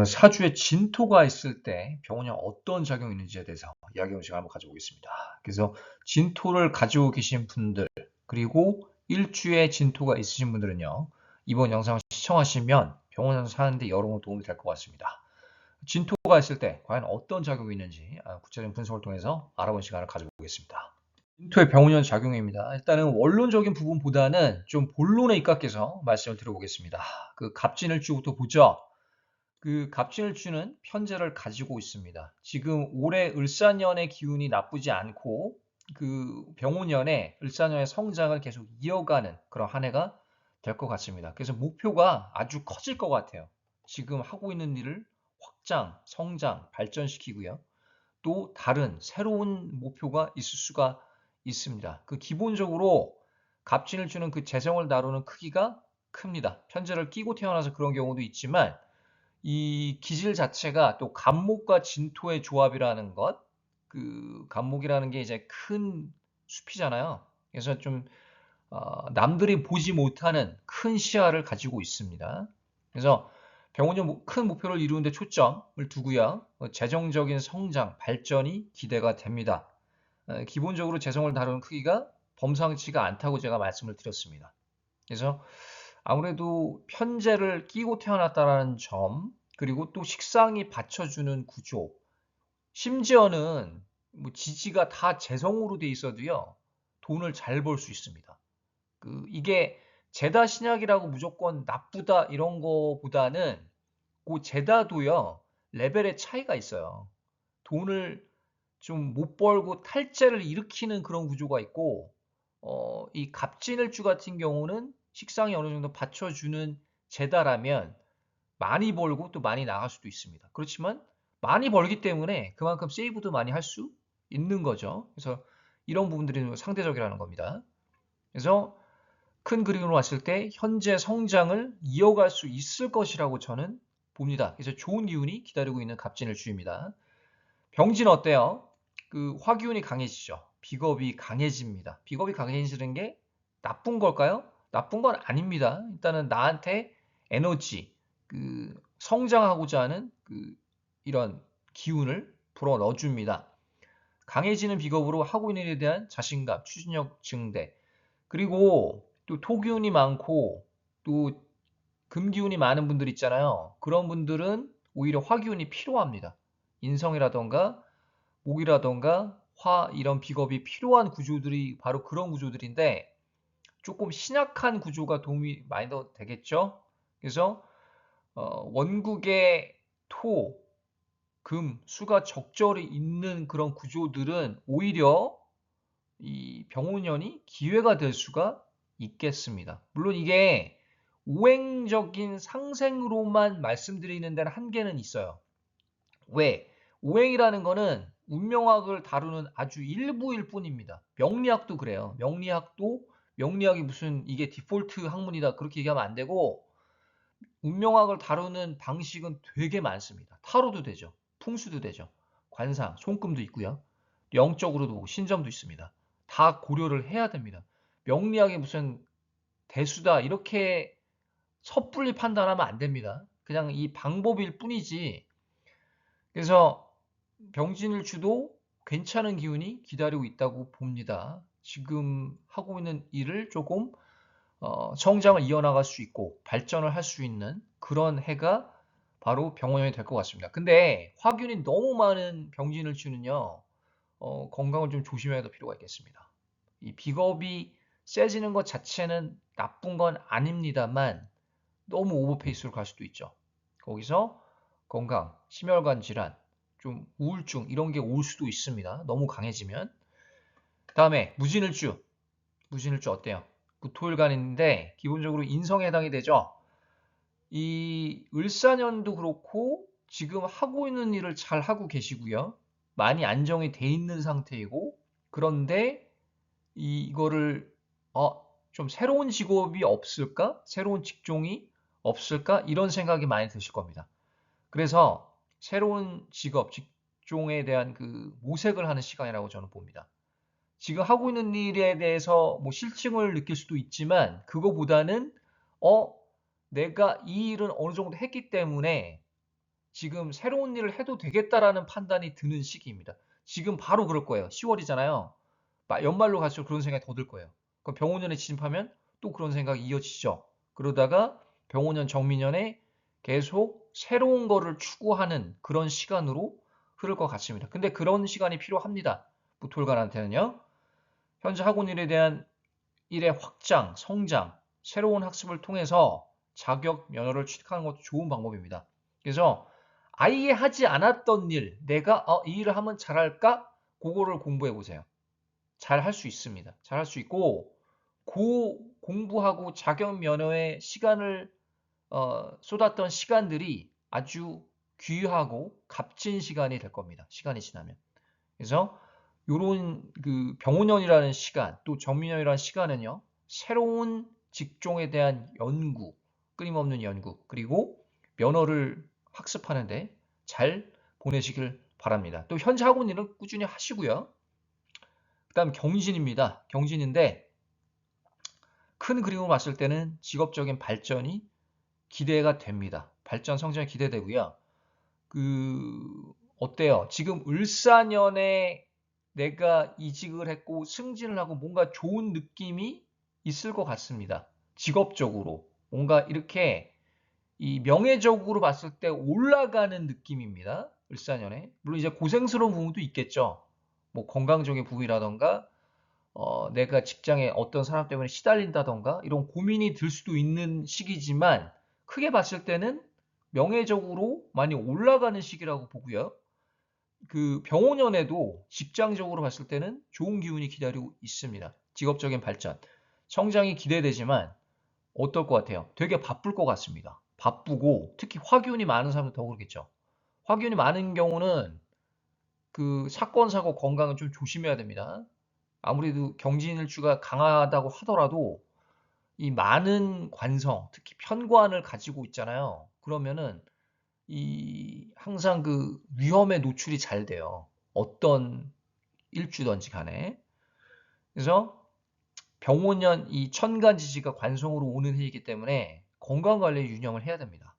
오늘 사주에 진토가 있을 때 병원에 어떤 작용이 있는지에 대해서 이야기하는 시간 한번 가져보겠습니다. 그래서 진토를 가지고 계신 분들 그리고 일주에 진토가 있으신 분들은요. 이번 영상을 시청하시면 병원에서 사는데 여러모로 도움이 될 것 같습니다. 진토가 있을 때 과연 어떤 작용이 있는지 아, 구체적인 분석을 통해서 알아보는 시간을 가져보겠습니다. 진토의 병원연 작용입니다. 일단은 원론적인 부분보다는 좀 본론에 입각해서 말씀을 드려보겠습니다. 그 갑진을주부터 보죠. 그 갑진을주는 편제를 가지고 있습니다. 지금 올해 을사년의 기운이 나쁘지 않고 그 병원년에 을사년의 성장을 계속 이어가는 그런 한 해가 될 것 같습니다. 그래서 목표가 아주 커질 것 같아요. 지금 하고 있는 일을 확장, 성장, 발전시키고요. 또 다른 새로운 목표가 있을 수가 있습니다. 그 기본적으로 갑진을 주는 그 재성을 다루는 크기가 큽니다. 편제를 끼고 태어나서 그런 경우도 있지만 이 기질 자체가 또 간목과 진토의 조합이라는 것, 그 간목이라는 게 이제 큰 숲이잖아요. 그래서 좀 어, 남들이 보지 못하는 큰 시야를 가지고 있습니다. 그래서 병원이 큰 목표를 이루는데 초점을 두고요. 어, 재정적인 성장, 발전이 기대가 됩니다. 기본적으로 재성을 다루는 크기가 범상치가 않다고 제가 말씀을 드렸습니다. 그래서 아무래도 편제를 끼고 태어났다는 점, 그리고 또 식상이 받쳐주는 구조, 심지어는 뭐 지지가 다 재성으로 돼 있어도요, 돈을 잘 벌 수 있습니다. 그 이게 제다 신약이라고 무조건 나쁘다 이런 거보다는 그 제다도요 레벨의 차이가 있어요. 돈을 좀 못 벌고 탈재를 일으키는 그런 구조가 있고 어, 이 갑진을주 같은 경우는 식상이 어느 정도 받쳐주는 제다라면 많이 벌고 또 많이 나갈 수도 있습니다. 그렇지만 많이 벌기 때문에 그만큼 세이브도 많이 할 수 있는 거죠. 그래서 이런 부분들이 상대적이라는 겁니다. 그래서 큰 그림으로 봤을 때 현재 성장을 이어갈 수 있을 것이라고 저는 봅니다. 그래서 좋은 기운이 기다리고 있는 갑진을 주입니다. 병진 어때요? 그 화기운이 강해지죠. 비겁이 강해집니다. 비겁이 강해지는 게 나쁜 걸까요? 나쁜 건 아닙니다. 일단은 나한테 에너지, 그 성장하고자 하는 그 이런 기운을 불어 넣어줍니다. 강해지는 비겁으로 하고 있는 일에 대한 자신감, 추진력 증대, 그리고 또 토기운이 많고 또 금기운이 많은 분들 있잖아요. 그런 분들은 오히려 화기운이 필요합니다. 인성이라던가 목이라던가 화 이런 비겁이 필요한 구조들이 바로 그런 구조들인데 조금 신약한 구조가 도움이 많이 더 되겠죠. 그래서 어, 원국의 토, 금, 수가 적절히 있는 그런 구조들은 오히려 이 병원년이 기회가 될 수가 있겠습니다. 물론 이게 오행적인 상생으로만 말씀드리는 데는 한계는 있어요. 왜? 오행이라는 거는 운명학을 다루는 아주 일부일 뿐입니다. 명리학도 그래요. 명리학도 명리학이 무슨 이게 디폴트 학문이다 그렇게 얘기하면 안 되고 운명학을 다루는 방식은 되게 많습니다. 타로도 되죠. 풍수도 되죠. 관상, 손금도 있고요. 영적으로도 신점도 있습니다. 다 고려를 해야 됩니다. 명리학이 무슨 대수다 이렇게 섣불리 판단하면 안 됩니다. 그냥 이 방법일 뿐이지. 그래서 병진을 주도 괜찮은 기운이 기다리고 있다고 봅니다. 지금 하고 있는 일을 조금 어, 성장을 이어나갈 수 있고 발전을 할 수 있는 그런 해가 바로 병원이 될 것 같습니다. 근데 화균이 너무 많은 병진을 주는요 어, 건강을 좀 조심해야 될 필요가 있겠습니다. 이 비겁이 세지는 것 자체는 나쁜 건 아닙니다만 너무 오버페이스로 갈 수도 있죠. 거기서 건강, 심혈관 질환, 좀 우울증 이런 게 올 수도 있습니다. 너무 강해지면. 다음에 무진을주. 무진을주 어때요? 구토일간인데 기본적으로 인성에 해당이 되죠. 이 을사년도 그렇고 지금 하고 있는 일을 잘 하고 계시고요. 많이 안정이 돼 있는 상태이고 그런데 이거를 어, 좀 새로운 직업이 없을까? 새로운 직종이 없을까? 이런 생각이 많이 드실 겁니다. 그래서 새로운 직업, 직종에 대한 그 모색을 하는 시간이라고 저는 봅니다. 지금 하고 있는 일에 대해서 뭐 실증을 느낄 수도 있지만 그거보다는 어 내가 이 일은 어느 정도 했기 때문에 지금 새로운 일을 해도 되겠다라는 판단이 드는 시기입니다. 지금 바로 그럴 거예요. 10월이잖아요. 연말로 갈수록 그런 생각이 더 들 거예요. 그럼 병원년에 진입하면 또 그런 생각이 이어지죠. 그러다가 병원년 정민년에 계속 새로운 거를 추구하는 그런 시간으로 흐를 것 같습니다. 근데 그런 시간이 필요합니다. 무톨관한테는요. 현재 학원 일에 대한 일의 확장, 성장, 새로운 학습을 통해서 자격 면허를 취득하는 것도 좋은 방법입니다. 그래서 아예 하지 않았던 일, 내가 어, 이 일을 하면 잘할까? 그거를 공부해 보세요. 잘 할 수 있습니다. 잘 할 수 있고 고 공부하고 자격 면허에 시간을 어, 쏟았던 시간들이 아주 귀하고 값진 시간이 될 겁니다. 시간이 지나면. 그래서 요런 그 병원년이라는 시간, 또 정민년이라는 시간은요. 새로운 직종에 대한 연구, 끊임없는 연구, 그리고 면허를 학습하는데 잘 보내시길 바랍니다. 또 현재 있는 일은 꾸준히 하시고요. 그 다음 경진입니다. 경진인데 큰 그림으로 봤을 때는 직업적인 발전이 기대가 됩니다. 발전 성장이 기대되고요. 그 어때요? 지금 을사년에 내가 이직을 했고 승진을 하고 뭔가 좋은 느낌이 있을 것 같습니다. 직업적으로 뭔가 이렇게 이 명예적으로 봤을 때 올라가는 느낌입니다. 을사년에 물론 이제 고생스러운 부분도 있겠죠. 뭐 건강적인 부분이라던가 어, 내가 직장에 어떤 사람 때문에 시달린다던가 이런 고민이 들 수도 있는 시기지만 크게 봤을 때는 명예적으로 많이 올라가는 시기라고 보고요. 그 병원연에도 직장적으로 봤을 때는 좋은 기운이 기다리고 있습니다. 직업적인 발전. 성장이 기대되지만 어떨 것 같아요? 되게 바쁠 것 같습니다. 바쁘고 특히 화기운이 많은 사람들 더 그렇겠죠. 화기운이 많은 경우는 그 사건 사고 건강은 좀 조심해야 됩니다. 아무래도 경진일주가 강하다고 하더라도 이 많은 관성, 특히 편관을 가지고 있잖아요. 그러면은 이 항상 그 위험에 노출이 잘 돼요. 어떤 일주든지 간에. 그래서 병원년 이 천간 지지가 관성으로 오는 해이기 때문에 건강관리에 유념을 해야 됩니다.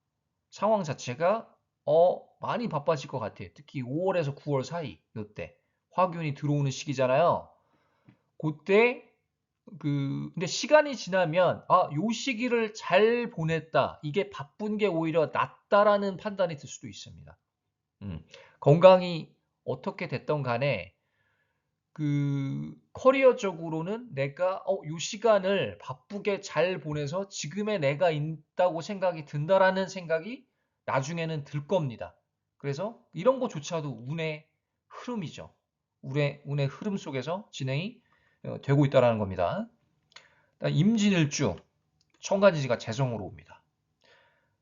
상황 자체가 어 많이 바빠질 것 같아요. 특히 5월에서 9월 사이 이때 화균이 들어오는 시기잖아요. 그때 그 근데 시간이 지나면 아, 요 시기를 잘 보냈다. 이게 바쁜 게 오히려 낫다라는 판단이 들 수도 있습니다. 음, 건강이 어떻게 됐던 간에 그 커리어적으로는 내가 어, 요 시간을 바쁘게 잘 보내서 지금의 내가 있다고 생각이 든다라는 생각이 나중에는 들 겁니다. 그래서 이런 것조차도 운의 흐름이죠. 운의, 운의 흐름 속에서 진행이 어, 되고 있다는 겁니다. 임진일주 청간지지가 재성으로 옵니다.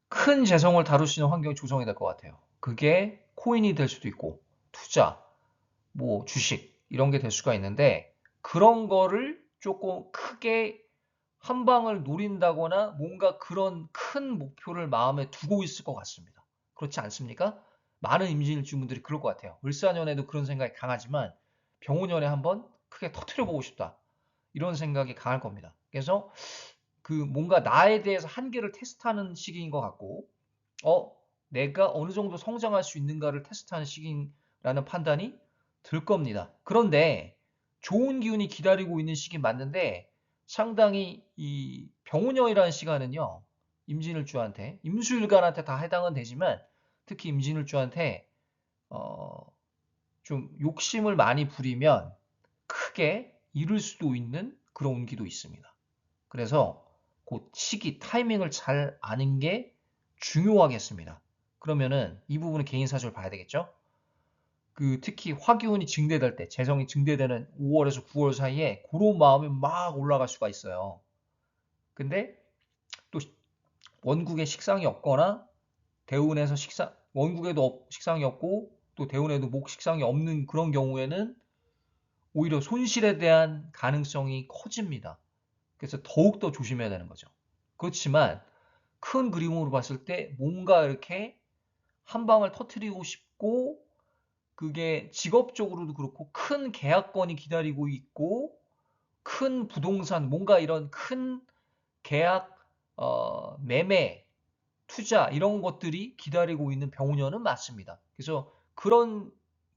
큰 재성을 다룰 수 있는 환경이 조성이 될 것 같아요. 그게 코인이 될 수도 있고 투자, 뭐 주식 이런 게 될 수가 있는데 그런 거를 조금 크게 한 방을 노린다거나 뭔가 그런 큰 목표를 마음에 두고 있을 것 같습니다. 그렇지 않습니까? 많은 임진일주분들이 그럴 것 같아요. 을사년에도 그런 생각이 강하지만 병호년에 한번 크게 터트려 보고 싶다. 이런 생각이 강할 겁니다. 그래서 그 뭔가 나에 대해서 한계를 테스트하는 시기인 것 같고, 어, 내가 어느 정도 성장할 수 있는가를 테스트하는 시기라는 판단이 들 겁니다. 그런데 좋은 기운이 기다리고 있는 시기 맞는데 상당히 이 병운년이라는 시간은요, 임진을주한테, 임수일간한테 다 해당은 되지만 특히 임진을주한테 어, 좀 욕심을 많이 부리면 크게 잃을 수도 있는 그런 운기도 있습니다. 그래서 그 시기, 타이밍을 잘 아는 게 중요하겠습니다. 그러면은 이 부분은 개인 사주를 봐야 되겠죠? 그 특히 화기운이 증대될 때, 재성이 증대되는 5월에서 9월 사이에 그런 마음이 막 올라갈 수가 있어요. 근데 또 원국에 식상이 없거나 대운에서 식상, 원국에도 식상이 없고 또 대운에도 목 식상이 없는 그런 경우에는 오히려 손실에 대한 가능성이 커집니다. 그래서 더욱더 조심해야 되는 거죠. 그렇지만 큰 그림으로 봤을 때 뭔가 이렇게 한 방을 터트리고 싶고 그게 직업적으로도 그렇고 큰 계약건이 기다리고 있고 큰 부동산 뭔가 이런 큰 계약 어, 매매 투자 이런 것들이 기다리고 있는 병원연은 맞습니다. 그래서 그런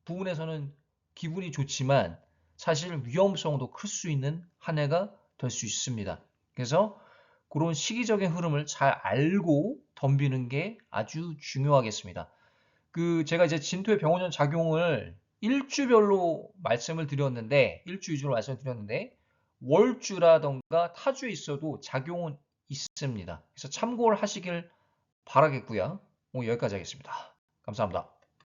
부분에서는 기분이 좋지만 사실 위험성도 클 수 있는 한 해가 될 수 있습니다. 그래서 그런 시기적인 흐름을 잘 알고 덤비는 게 아주 중요하겠습니다. 그 제가 이제 진토의 병원연 작용을 일주별로 말씀을 드렸는데 일주 위주로 말씀을 드렸는데 월주라던가 타주에 있어도 작용은 있습니다. 그래서 참고를 하시길 바라겠고요. 오늘 여기까지 하겠습니다. 감사합니다.